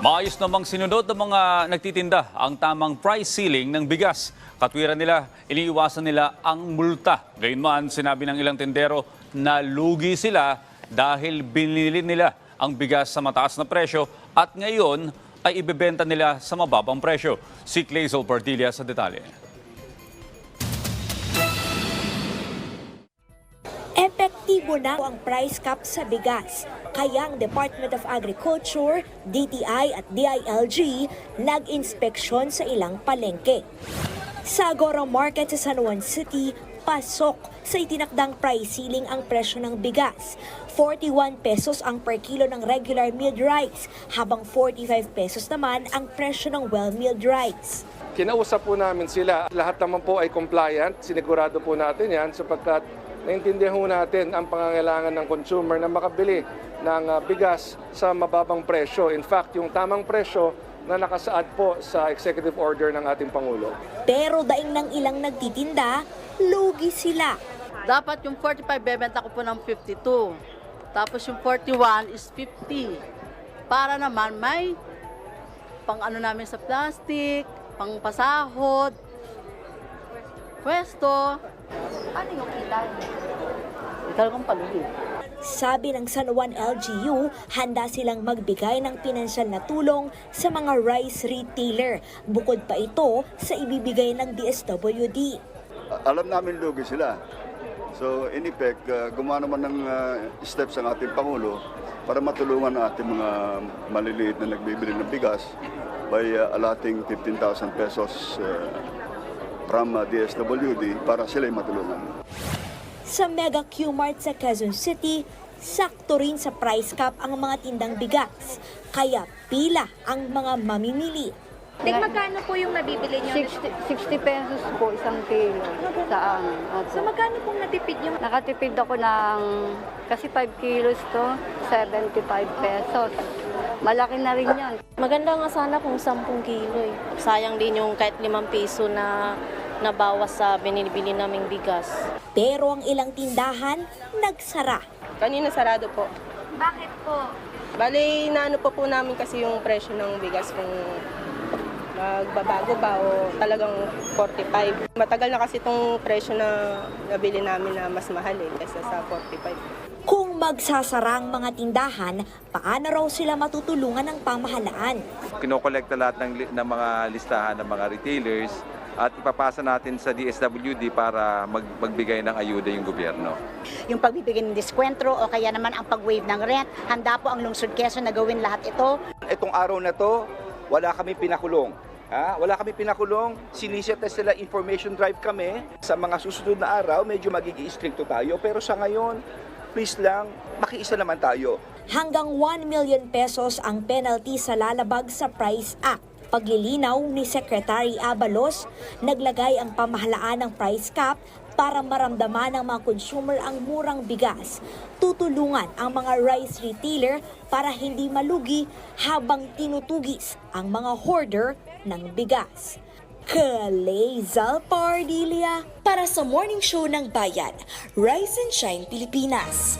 Maayos namang sinunod ng mga nagtitinda ang tamang price ceiling ng bigas. Katwiran nila, iniiwasan nila ang multa. Gayunman, sinabi ng ilang tindero na lugi sila dahil binili nila ang bigas sa mataas na presyo at ngayon ay ibebenta nila sa mababang presyo. Si Clazel Pardilla sa detalye. Epektibo na ang price cap sa bigas. Kaya ang Department of Agriculture, DTI at DILG nag-inspeksyon sa ilang palengke. Sa Agora Market sa San Juan City, pasok sa itinakdang price ceiling ang presyo ng bigas. 41 pesos ang per kilo ng regular milled rice, habang 45 pesos naman ang presyo ng well-milled rice. Kinausap po namin sila. Lahat naman po ay compliant. Sinigurado po natin yan sapagkat naintindihan po natin ang pangangailangan ng consumer na makabili ng ah, bigas sa mababang presyo. In fact, yung tamang presyo na nakasaad po sa executive order ng ating Pangulo. Pero daing ng ilang nagtitinda, lugi sila. Dapat yung 45 bebenta ko po ng 52. Tapos yung 41 is 50. Para naman may pang ano namin sa plastic, pang pasahod, pwesto. Ano yung kita? Talagang palugi. Sabi ng San Juan LGU, handa silang magbigay ng pinansyal na tulong sa mga rice retailer. Bukod pa ito sa ibibigay ng DSWD. alam namin lugi sila. So in effect, uh, gumawa naman ng uh, steps ang ating Pangulo para matulungan ang ating mga maliliit na nagbibili ng bigas by uh, allotting 15,000 pesos uh, from uh, DSWD para sila matulungan. Sa Mega Q-Mart sa Quezon City, sakto rin sa price cap ang mga tindang bigas. Kaya pila ang mga mamimili. Tek, magkano po yung nabibili nyo? 60, 60 pesos po isang kilo sa amin. Opo. So magkano pong natipid yung Nakatipid ako ng, kasi 5 kilos to, 75 pesos. Malaki na rin yan. Maganda nga sana kung 10 kilo eh. Sayang din yung kahit 5 piso na nabawas sa binibili naming bigas. Pero ang ilang tindahan, nagsara. Kanina sarado po. Bakit po? Bali, naano po po namin kasi yung presyo ng bigas kung magbabago ba o talagang 45. Matagal na kasi itong presyo na nabili namin na mas mahal eh, kaysa sa 45. Kung magsasara ang mga tindahan, paano raw sila matutulungan ng pamahalaan? kinokolekta lahat ng, ng mga listahan ng mga retailers at ipapasa natin sa DSWD para mag, magbigay ng ayuda yung gobyerno. yung pagbibigay ng diskwentro o kaya naman ang pag-waive ng rent. Handa po ang Lungsod Quezon na gawin lahat ito. Itong araw na to, wala kami pinakulong. Ha? Wala kami pinakulong, siniseta sila information drive kami. Sa mga susunod na araw, medyo magiging stricto tayo. Pero sa ngayon, please lang, makiisa naman tayo. Hanggang 1 million pesos ang penalty sa lalabag sa Price Act. Paglilinaw ni Secretary Abalos, naglagay ang pamahalaan ng price cap para maramdaman ng mga consumer ang murang bigas. Tutulungan ang mga rice retailer para hindi malugi habang tinutugis ang mga hoarder ng bigas. Kalezal Pardilia para sa Morning Show ng Bayan, Rise and Shine Pilipinas.